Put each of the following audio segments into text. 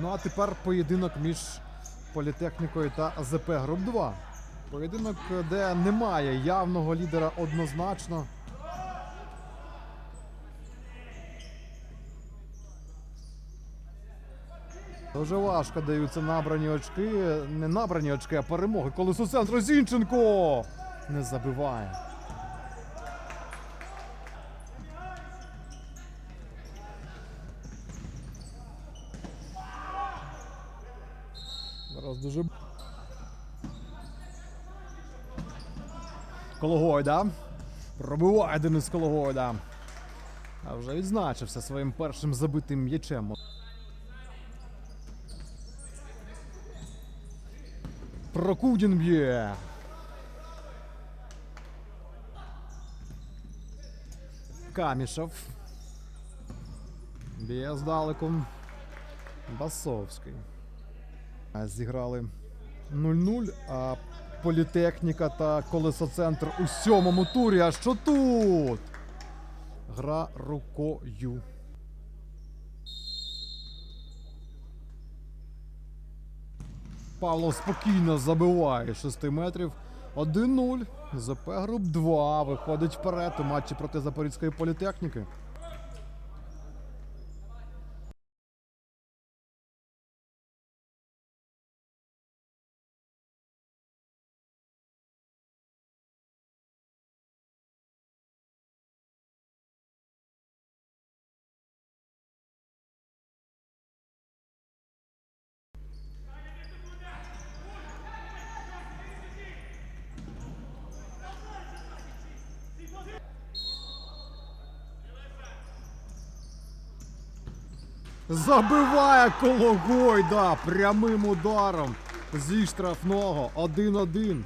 Ну а тепер поєдинок між політехнікою та АЗП Груп 2. Поєдинок, де немає явного лідера однозначно. Дуже важко даються набрані очки. Не набрані очки, а перемоги. Колесо центру Зінченко не забиває. Зараз дуже. Кологойда. Пробиває Денис Кологойда. А вже відзначився своїм першим забитим м'ячем. Прокудін б'є. Камішев. Б'є здалеку. Басовський. А, Зіграли 0-0, а політехніка та колесоцентр у сьомому турі. А що тут? Гра рукою. Павло спокійно забиває 6 метрів. 1-0. ЗП груп 2 виходить вперед у матчі проти Запорізької політехніки. Забиває Кологойда прямим ударом зі штрафного 1-1.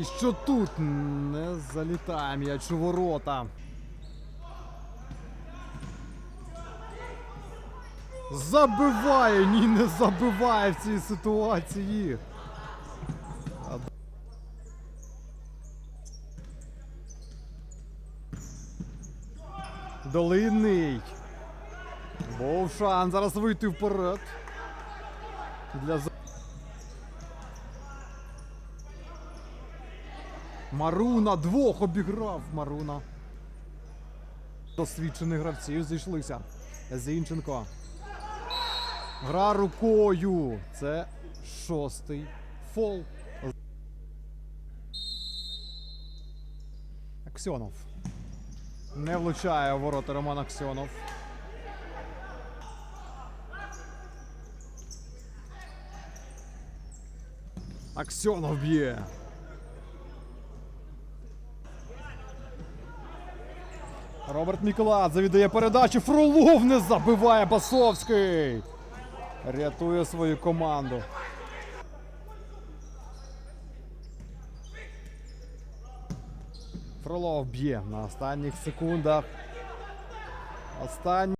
І що тут не залітає м'яч у ворота. Забиває, ні, не забиває в цій ситуації. Долинний. Був шанс зараз вийти вперед. Для Маруна двох обіграв Маруна. Досвідчених гравців зійшлися. Зінченко. Гра рукою. Це шостий фол. Аксьонов. Не влучає у ворота Роман Аксьонов. Аксьонов б'є. Роберт Міколадзе віддає передачу. Фролов не забиває Басовський. Рятує свою команду. Фролов б'є на останніх секундах. Останні.